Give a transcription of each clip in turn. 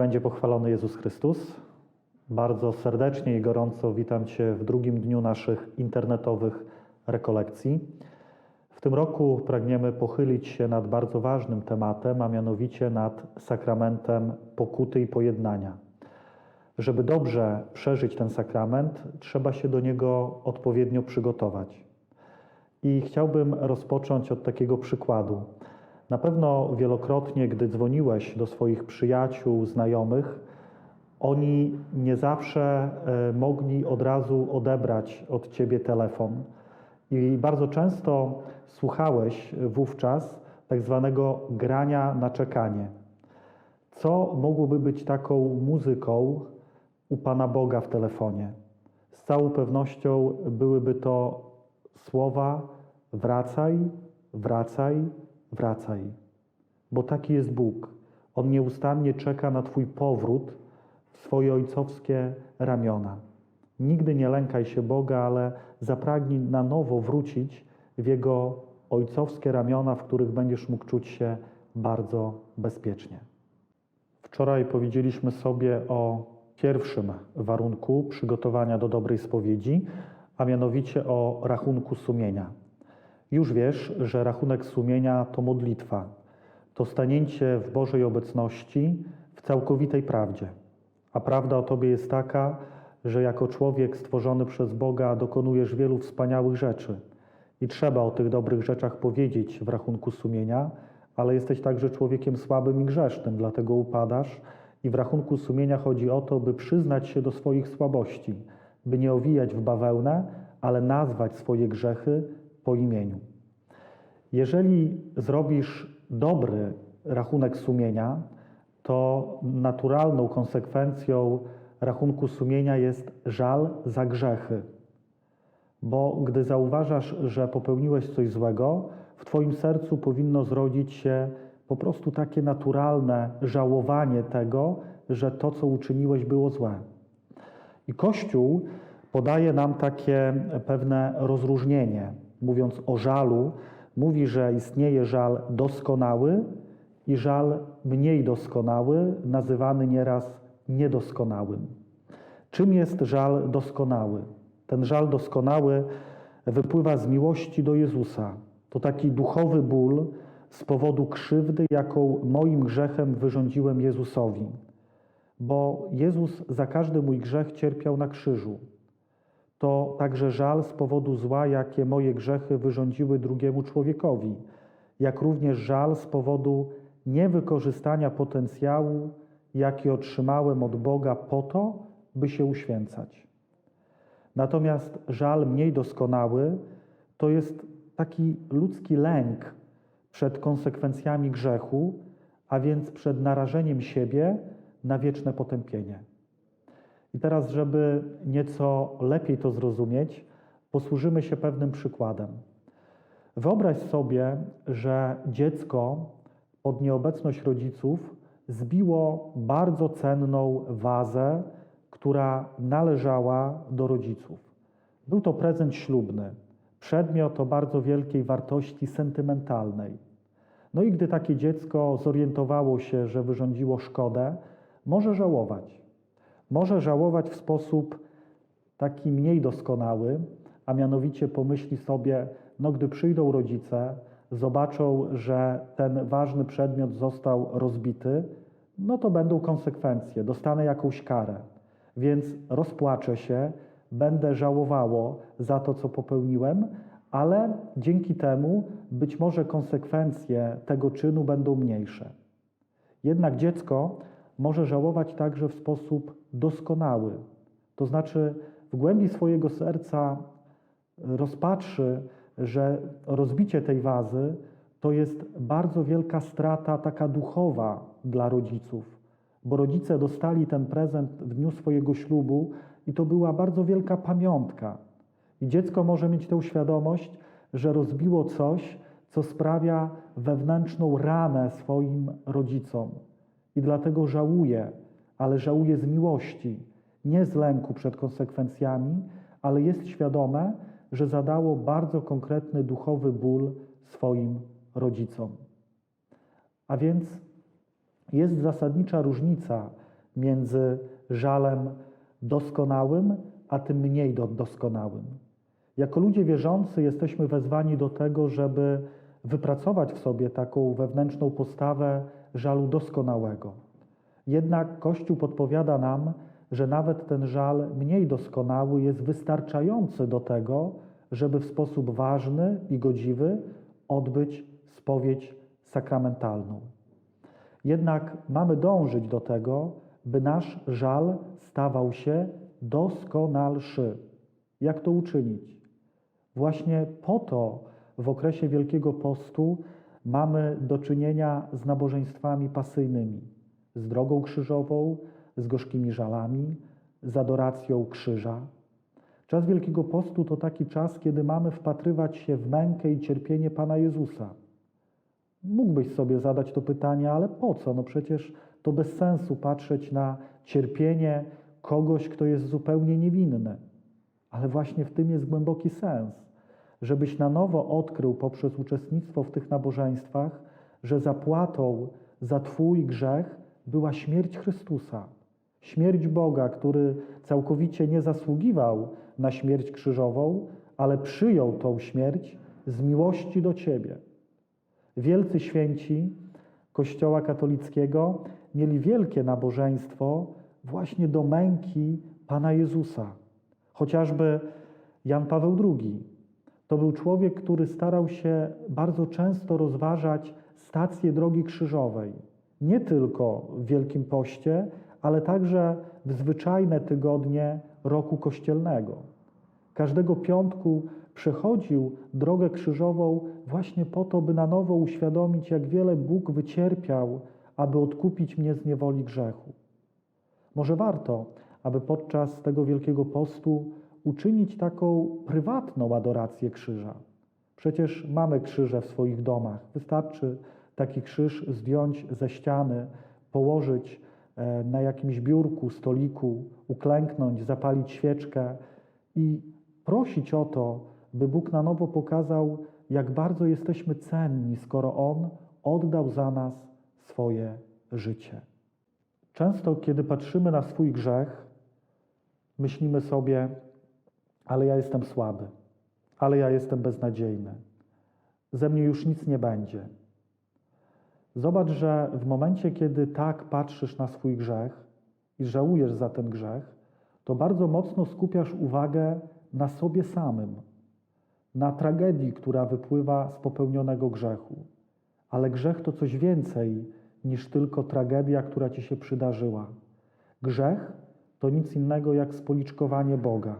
Będzie pochwalony Jezus Chrystus. Bardzo serdecznie i gorąco witam Cię w drugim dniu naszych internetowych rekolekcji. W tym roku pragniemy pochylić się nad bardzo ważnym tematem, a mianowicie nad sakramentem pokuty i pojednania. Żeby dobrze przeżyć ten sakrament, trzeba się do niego odpowiednio przygotować. I chciałbym rozpocząć od takiego przykładu. Na pewno wielokrotnie, gdy dzwoniłeś do swoich przyjaciół, znajomych, oni nie zawsze e, mogli od razu odebrać od ciebie telefon. I bardzo często słuchałeś wówczas tak zwanego grania na czekanie. Co mogłoby być taką muzyką u Pana Boga w telefonie? Z całą pewnością byłyby to słowa wracaj, wracaj, wracaj. Bo taki jest Bóg. On nieustannie czeka na Twój powrót w swoje ojcowskie ramiona. Nigdy nie lękaj się Boga, ale zapragnij na nowo wrócić w Jego ojcowskie ramiona, w których będziesz mógł czuć się bardzo bezpiecznie. Wczoraj powiedzieliśmy sobie o pierwszym warunku przygotowania do dobrej spowiedzi, a mianowicie o rachunku sumienia. Już wiesz, że rachunek sumienia to modlitwa, to stanięcie w Bożej obecności w całkowitej prawdzie. A prawda o Tobie jest taka, że jako człowiek stworzony przez Boga dokonujesz wielu wspaniałych rzeczy i trzeba o tych dobrych rzeczach powiedzieć w rachunku sumienia, ale jesteś także człowiekiem słabym i grzesznym, dlatego upadasz i w rachunku sumienia chodzi o to, by przyznać się do swoich słabości, by nie owijać w bawełnę, ale nazwać swoje grzechy po imieniu. Jeżeli zrobisz dobry rachunek sumienia, to naturalną konsekwencją rachunku sumienia jest żal za grzechy. Bo gdy zauważasz, że popełniłeś coś złego, w Twoim sercu powinno zrodzić się po prostu takie naturalne żałowanie tego, że to, co uczyniłeś, było złe. I Kościół podaje nam takie pewne rozróżnienie. Mówiąc o żalu, mówi, że istnieje żal doskonały i żal mniej doskonały, nazywany nieraz niedoskonałym. Czym jest żal doskonały? Ten żal doskonały wypływa z miłości do Jezusa. To taki duchowy ból z powodu krzywdy, jaką moim grzechem wyrządziłem Jezusowi. Bo Jezus za każdy mój grzech cierpiał na krzyżu. To także żal z powodu zła, jakie moje grzechy wyrządziły drugiemu człowiekowi, jak również żal z powodu niewykorzystania potencjału, jaki otrzymałem od Boga po to, by się uświęcać. Natomiast żal mniej doskonały to jest taki ludzki lęk przed konsekwencjami grzechu, a więc przed narażeniem siebie na wieczne potępienie. I teraz, żeby nieco lepiej to zrozumieć, posłużymy się pewnym przykładem. Wyobraź sobie, że dziecko pod nieobecność rodziców zbiło bardzo cenną wazę, która należała do rodziców. Był to prezent ślubny, przedmiot o bardzo wielkiej wartości sentymentalnej. No i gdy takie dziecko zorientowało się, że wyrządziło szkodę, może żałować. Może żałować w sposób taki mniej doskonały, a mianowicie pomyśli sobie, no gdy przyjdą rodzice, zobaczą, że ten ważny przedmiot został rozbity, no to będą konsekwencje, dostanę jakąś karę. Więc rozpłaczę się, będę żałowało za to, co popełniłem, ale dzięki temu być może konsekwencje tego czynu będą mniejsze. Jednak dziecko może żałować także w sposób doskonały, to znaczy w głębi swojego serca rozpatrzy, że rozbicie tej wazy to jest bardzo wielka strata, taka duchowa dla rodziców, bo rodzice dostali ten prezent w dniu swojego ślubu i to była bardzo wielka pamiątka. I dziecko może mieć tę świadomość, że rozbiło coś, co sprawia wewnętrzną ranę swoim rodzicom. I dlatego żałuje, ale żałuje z miłości, nie z lęku przed konsekwencjami, ale jest świadome, że zadało bardzo konkretny duchowy ból swoim rodzicom. A więc jest zasadnicza różnica między żalem doskonałym, a tym mniej do- doskonałym. Jako ludzie wierzący jesteśmy wezwani do tego, żeby wypracować w sobie taką wewnętrzną postawę żalu doskonałego. Jednak Kościół podpowiada nam, że nawet ten żal mniej doskonały jest wystarczający do tego, żeby w sposób ważny i godziwy odbyć spowiedź sakramentalną. Jednak mamy dążyć do tego, by nasz żal stawał się doskonalszy. Jak to uczynić? Właśnie po to w okresie Wielkiego Postu mamy do czynienia z nabożeństwami pasyjnymi, z drogą krzyżową, z gorzkimi żalami, z adoracją krzyża. Czas Wielkiego Postu to taki czas, kiedy mamy wpatrywać się w mękę i cierpienie Pana Jezusa. Mógłbyś sobie zadać to pytanie, ale po co? No przecież to bez sensu patrzeć na cierpienie kogoś, kto jest zupełnie niewinny. Ale właśnie w tym jest głęboki sens, żebyś na nowo odkrył poprzez uczestnictwo w tych nabożeństwach, że zapłatą za Twój grzech była śmierć Chrystusa. Śmierć Boga, który całkowicie nie zasługiwał na śmierć krzyżową, ale przyjął tą śmierć z miłości do Ciebie. Wielcy święci Kościoła katolickiego mieli wielkie nabożeństwo właśnie do męki Pana Jezusa. Chociażby Jan Paweł II. To był człowiek, który starał się bardzo często rozważać stację drogi krzyżowej. Nie tylko w Wielkim Poście, ale także w zwyczajne tygodnie roku kościelnego. Każdego piątku przechodził drogę krzyżową właśnie po to, by na nowo uświadomić, jak wiele Bóg wycierpiał, aby odkupić mnie z niewoli grzechu. Może warto, aby podczas tego Wielkiego Postu uczynić taką prywatną adorację krzyża. Przecież mamy krzyże w swoich domach. Wystarczy taki krzyż zdjąć ze ściany, położyć e, na jakimś biurku, stoliku, uklęknąć, zapalić świeczkę i prosić o to, by Bóg na nowo pokazał, jak bardzo jesteśmy cenni, skoro On oddał za nas swoje życie. Często, kiedy patrzymy na swój grzech, myślimy sobie, ale ja jestem słaby, ale ja jestem beznadziejny, ze mnie już nic nie będzie. Zobacz, że w momencie, kiedy tak patrzysz na swój grzech i żałujesz za ten grzech, to bardzo mocno skupiasz uwagę na sobie samym, na tragedii, która wypływa z popełnionego grzechu. Ale grzech to coś więcej niż tylko tragedia, która ci się przydarzyła. Grzech to nic innego jak spoliczkowanie Boga.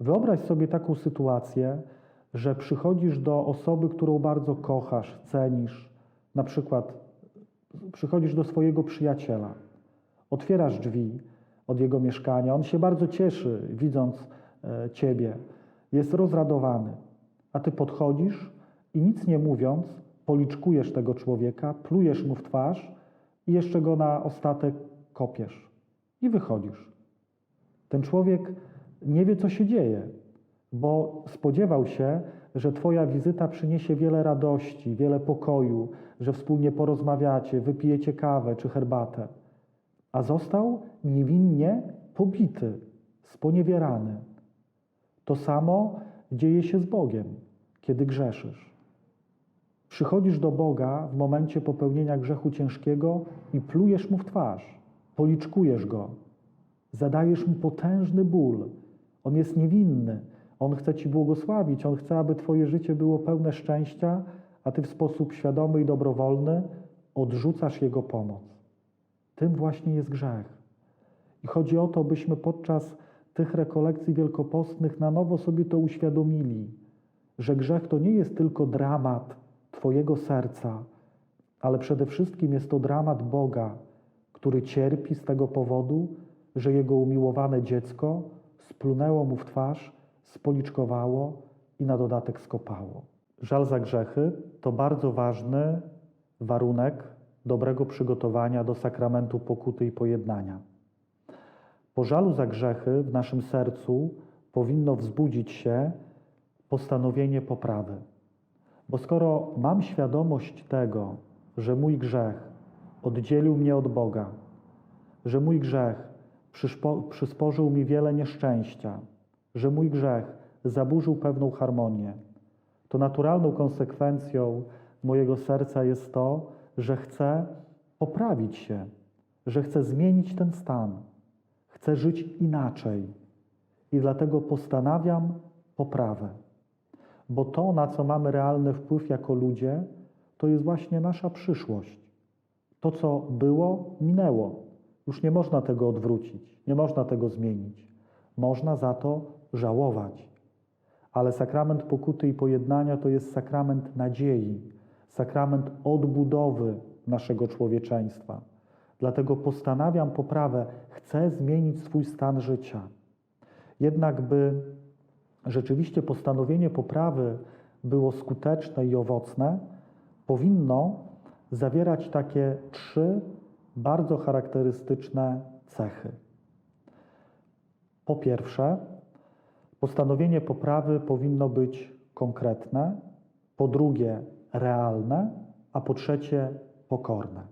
Wyobraź sobie taką sytuację, że przychodzisz do osoby, którą bardzo kochasz, cenisz, na przykład przychodzisz do swojego przyjaciela, otwierasz drzwi od jego mieszkania, on się bardzo cieszy, widząc e, ciebie, jest rozradowany, a ty podchodzisz i nic nie mówiąc, policzkujesz tego człowieka, plujesz mu w twarz i jeszcze go na ostatek kopiesz i wychodzisz. Ten człowiek nie wie, co się dzieje, bo spodziewał się, że Twoja wizyta przyniesie wiele radości, wiele pokoju, że wspólnie porozmawiacie, wypijecie kawę czy herbatę. A został niewinnie pobity, sponiewierany. To samo dzieje się z Bogiem, kiedy grzeszysz. Przychodzisz do Boga w momencie popełnienia grzechu ciężkiego i plujesz mu w twarz, policzkujesz go, zadajesz mu potężny ból. On jest niewinny, on chce ci błogosławić, on chce, aby twoje życie było pełne szczęścia, a ty w sposób świadomy i dobrowolny odrzucasz jego pomoc. Tym właśnie jest grzech. I chodzi o to, byśmy podczas tych rekolekcji wielkopostnych na nowo sobie to uświadomili, że grzech to nie jest tylko dramat Twojego serca, ale przede wszystkim jest to dramat Boga, który cierpi z tego powodu, że jego umiłowane dziecko splunęło mu w twarz, spoliczkowało i na dodatek skopało. Żal za grzechy to bardzo ważny warunek dobrego przygotowania do sakramentu pokuty i pojednania. Po żalu za grzechy w naszym sercu powinno wzbudzić się postanowienie poprawy. Bo skoro mam świadomość tego, że mój grzech oddzielił mnie od Boga, że mój grzech przysporzył mi wiele nieszczęścia, że mój grzech zaburzył pewną harmonię, to naturalną konsekwencją mojego serca jest to, że chcę poprawić się, że chcę zmienić ten stan, chcę żyć inaczej i dlatego postanawiam poprawę. Bo to, na co mamy realny wpływ jako ludzie, to jest właśnie nasza przyszłość. To, co było, minęło. Już nie można tego odwrócić, nie można tego zmienić. Można za to żałować. Ale sakrament pokuty i pojednania to jest sakrament nadziei, sakrament odbudowy naszego człowieczeństwa. Dlatego postanawiam poprawę, chcę zmienić swój stan życia. Jednak, by rzeczywiście postanowienie poprawy było skuteczne i owocne, powinno zawierać takie trzy bardzo charakterystyczne cechy. Po pierwsze, postanowienie poprawy powinno być konkretne, po drugie, realne, a po trzecie, pokorne.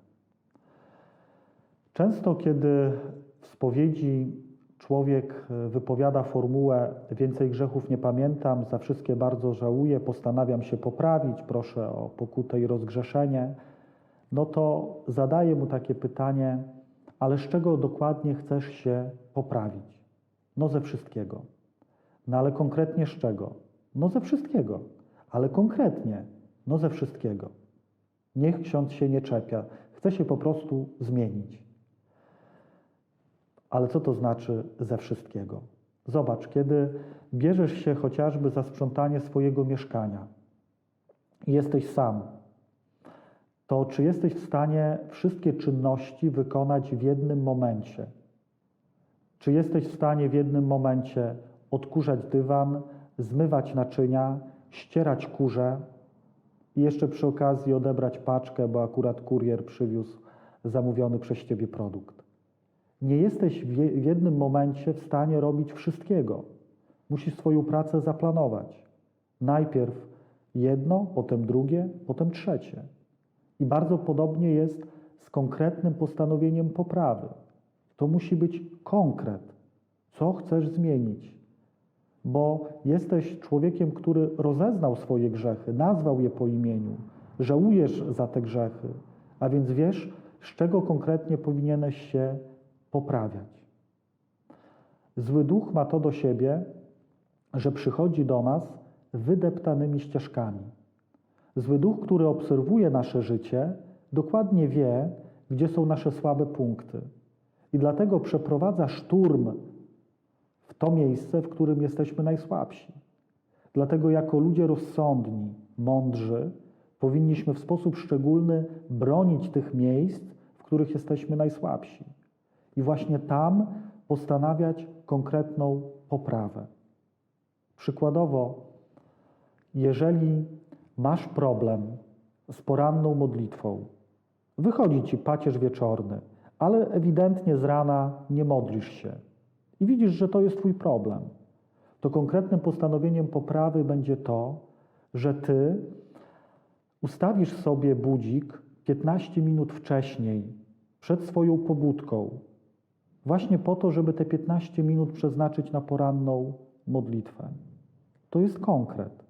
Często, kiedy w spowiedzi człowiek wypowiada formułę więcej grzechów nie pamiętam, za wszystkie bardzo żałuję, postanawiam się poprawić, proszę o pokutę i rozgrzeszenie, no to zadaję mu takie pytanie, ale z czego dokładnie chcesz się poprawić? No ze wszystkiego. No ale konkretnie z czego? No ze wszystkiego. Ale konkretnie, no ze wszystkiego. Niech ksiądz się nie czepia. Chce się po prostu zmienić. Ale co to znaczy ze wszystkiego? Zobacz, kiedy bierzesz się chociażby za sprzątanie swojego mieszkania i jesteś sam, to czy jesteś w stanie wszystkie czynności wykonać w jednym momencie? Czy jesteś w stanie w jednym momencie odkurzać dywan, zmywać naczynia, ścierać kurze i jeszcze przy okazji odebrać paczkę, bo akurat kurier przywiózł zamówiony przez ciebie produkt? Nie jesteś w jednym momencie w stanie robić wszystkiego. Musisz swoją pracę zaplanować. Najpierw jedno, potem drugie, potem trzecie. I bardzo podobnie jest z konkretnym postanowieniem poprawy. To musi być konkret. Co chcesz zmienić? Bo jesteś człowiekiem, który rozeznał swoje grzechy, nazwał je po imieniu, żałujesz za te grzechy, a więc wiesz, z czego konkretnie powinieneś się poprawiać. Zły duch ma to do siebie, że przychodzi do nas wydeptanymi ścieżkami. Zły duch, który obserwuje nasze życie, dokładnie wie, gdzie są nasze słabe punkty. I dlatego przeprowadza szturm w to miejsce, w którym jesteśmy najsłabsi. Dlatego, jako ludzie rozsądni, mądrzy, powinniśmy w sposób szczególny bronić tych miejsc, w których jesteśmy najsłabsi. I właśnie tam postanawiać konkretną poprawę. Przykładowo, jeżeli masz problem z poranną modlitwą, wychodzi ci pacierz wieczorny, ale ewidentnie z rana nie modlisz się i widzisz, że to jest Twój problem, to konkretnym postanowieniem poprawy będzie to, że Ty ustawisz sobie budzik 15 minut wcześniej, przed swoją pobudką, właśnie po to, żeby te 15 minut przeznaczyć na poranną modlitwę. To jest konkret.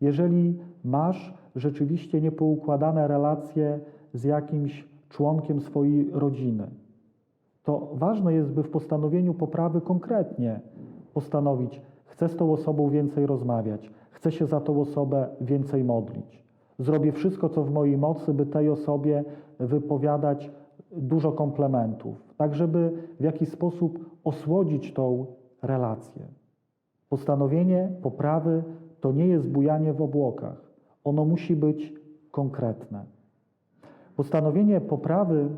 Jeżeli masz rzeczywiście niepoukładane relacje z jakimś członkiem swojej rodziny, to ważne jest, by w postanowieniu poprawy konkretnie postanowić, chcę z tą osobą więcej rozmawiać, chcę się za tą osobę więcej modlić. Zrobię wszystko, co w mojej mocy, by tej osobie wypowiadać dużo komplementów, tak żeby w jakiś sposób osłodzić tą relację. Postanowienie poprawy to nie jest bujanie w obłokach. Ono musi być konkretne. Postanowienie poprawy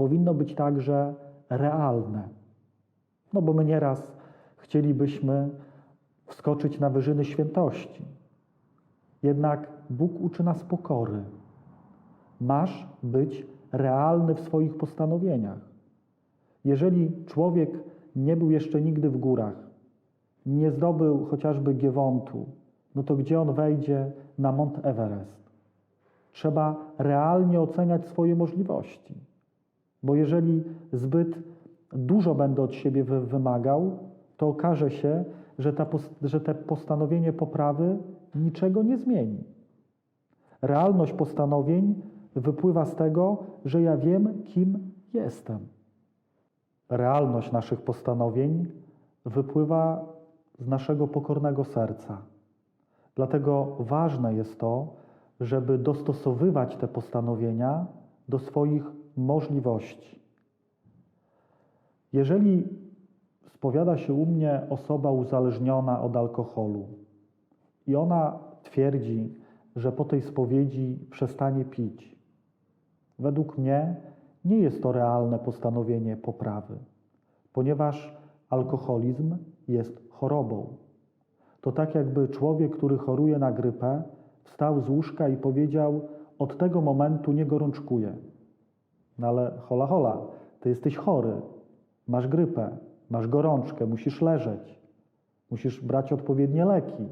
powinno być także realne. No bo my nieraz chcielibyśmy wskoczyć na wyżyny świętości. Jednak Bóg uczy nas pokory. Masz być realny w swoich postanowieniach. Jeżeli człowiek nie był jeszcze nigdy w górach, nie zdobył chociażby Giewontu, no to gdzie on wejdzie na Mont Everest? Trzeba realnie oceniać swoje możliwości. Bo jeżeli zbyt dużo będę od siebie wy- wymagał, to okaże się, że, ta, że te postanowienie poprawy niczego nie zmieni. Realność postanowień wypływa z tego, że ja wiem, kim jestem. Realność naszych postanowień wypływa z naszego pokornego serca. Dlatego ważne jest to, żeby dostosowywać te postanowienia do swoich możliwości. Jeżeli spowiada się u mnie osoba uzależniona od alkoholu i ona twierdzi, że po tej spowiedzi przestanie pić, według mnie nie jest to realne postanowienie poprawy, ponieważ alkoholizm jest chorobą. To tak jakby człowiek, który choruje na grypę, wstał z łóżka i powiedział: Od tego momentu nie gorączkuję. No ale hola, hola, ty jesteś chory, masz grypę, masz gorączkę, musisz leżeć, musisz brać odpowiednie leki,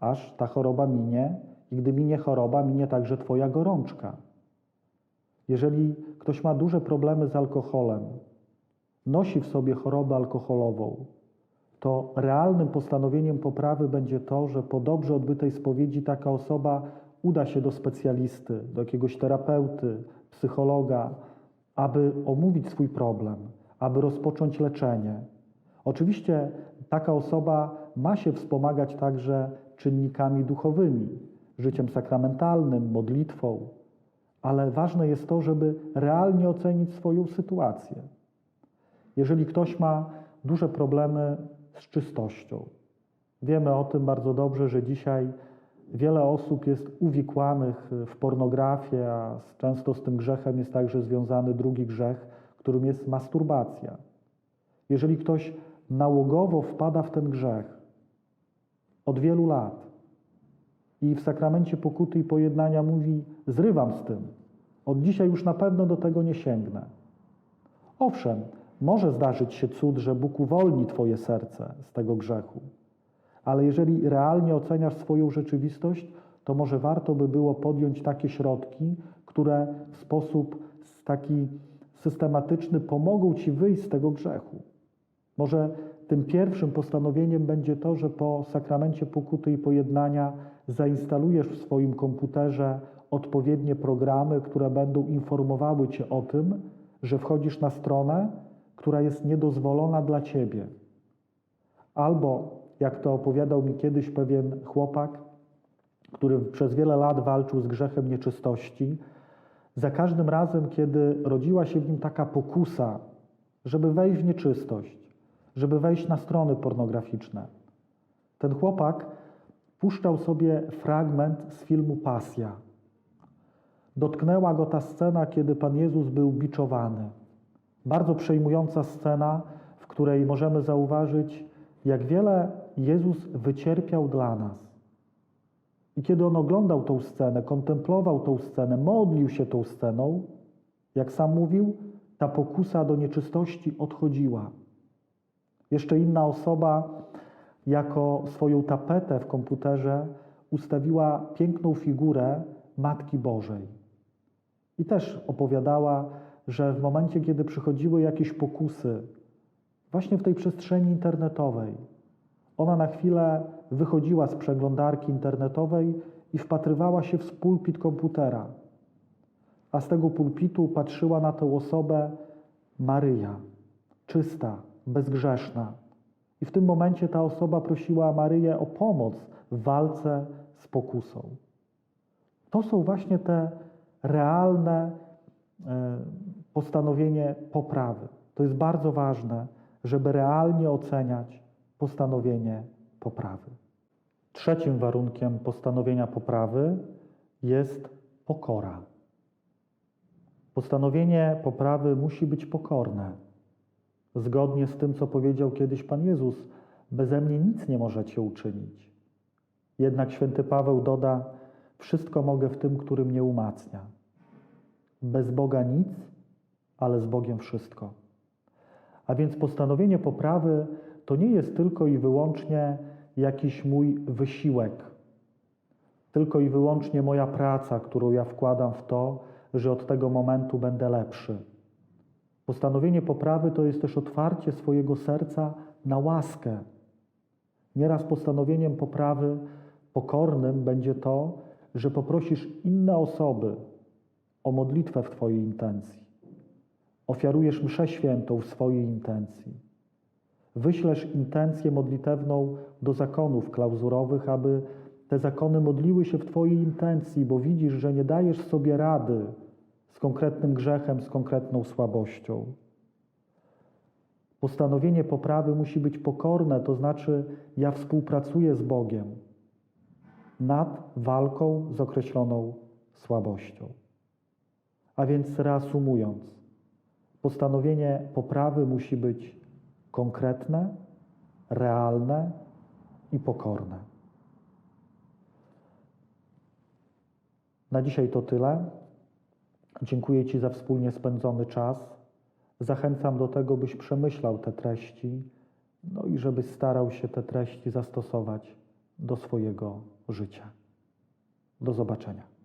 aż ta choroba minie, i gdy minie choroba, minie także Twoja gorączka. Jeżeli ktoś ma duże problemy z alkoholem, nosi w sobie chorobę alkoholową, to realnym postanowieniem poprawy będzie to, że po dobrze odbytej spowiedzi taka osoba uda się do specjalisty, do jakiegoś terapeuty, psychologa, aby omówić swój problem, aby rozpocząć leczenie. Oczywiście taka osoba ma się wspomagać także czynnikami duchowymi, życiem sakramentalnym, modlitwą, ale ważne jest to, żeby realnie ocenić swoją sytuację. Jeżeli ktoś ma duże problemy z czystością, wiemy o tym bardzo dobrze, że dzisiaj wiele osób jest uwikłanych w pornografię, a często z tym grzechem jest także związany drugi grzech, którym jest masturbacja. Jeżeli ktoś nałogowo wpada w ten grzech od wielu lat i w sakramencie pokuty i pojednania mówi: Zrywam z tym, od dzisiaj już na pewno do tego nie sięgnę. Owszem, może zdarzyć się cud, że Bóg uwolni Twoje serce z tego grzechu, ale jeżeli realnie oceniasz swoją rzeczywistość, to może warto by było podjąć takie środki, które w sposób taki systematyczny pomogą Ci wyjść z tego grzechu. Może tym pierwszym postanowieniem będzie to, że po sakramencie pokuty i pojednania zainstalujesz w swoim komputerze odpowiednie programy, które będą informowały Cię o tym, że wchodzisz na stronę, która jest niedozwolona dla Ciebie. Albo, jak to opowiadał mi kiedyś pewien chłopak, który przez wiele lat walczył z grzechem nieczystości, za każdym razem, kiedy rodziła się w nim taka pokusa, żeby wejść w nieczystość, żeby wejść na strony pornograficzne, ten chłopak puszczał sobie fragment z filmu Pasja. Dotknęła go ta scena, kiedy Pan Jezus był biczowany. Bardzo przejmująca scena, w której możemy zauważyć, jak wiele Jezus wycierpiał dla nas. I kiedy on oglądał tą scenę, kontemplował tą scenę, modlił się tą sceną, jak sam mówił, ta pokusa do nieczystości odchodziła. Jeszcze inna osoba, jako swoją tapetę w komputerze, ustawiła piękną figurę Matki Bożej. I też opowiadała, że w momencie, kiedy przychodziły jakieś pokusy, właśnie w tej przestrzeni internetowej, ona na chwilę wychodziła z przeglądarki internetowej i wpatrywała się w pulpit komputera. A z tego pulpitu patrzyła na tę osobę Maryja, czysta, bezgrzeszna. I w tym momencie ta osoba prosiła Maryję o pomoc w walce z pokusą. To są właśnie te realne e, postanowienie poprawy. To jest bardzo ważne, żeby realnie oceniać postanowienie poprawy. Trzecim warunkiem postanowienia poprawy jest pokora. Postanowienie poprawy musi być pokorne. Zgodnie z tym, co powiedział kiedyś Pan Jezus, beze mnie nic nie możecie uczynić. Jednak święty Paweł doda: Wszystko mogę w tym, który mnie umacnia. Bez Boga nic, ale z Bogiem wszystko. A więc postanowienie poprawy to nie jest tylko i wyłącznie jakiś mój wysiłek. Tylko i wyłącznie moja praca, którą ja wkładam w to, że od tego momentu będę lepszy. Postanowienie poprawy to jest też otwarcie swojego serca na łaskę. Nieraz postanowieniem poprawy pokornym będzie to, że poprosisz inne osoby o modlitwę w Twojej intencji. Ofiarujesz mszę świętą w swojej intencji. Wyślesz intencję modlitewną do zakonów klauzurowych, aby te zakony modliły się w Twojej intencji, bo widzisz, że nie dajesz sobie rady z konkretnym grzechem, z konkretną słabością. Postanowienie poprawy musi być pokorne, to znaczy ja współpracuję z Bogiem nad walką z określoną słabością. A więc reasumując, postanowienie poprawy musi być konkretne, realne i pokorne. Na dzisiaj to tyle. Dziękuję Ci za wspólnie spędzony czas. Zachęcam do tego, byś przemyślał te treści, no i żebyś starał się te treści zastosować do swojego życia. Do zobaczenia.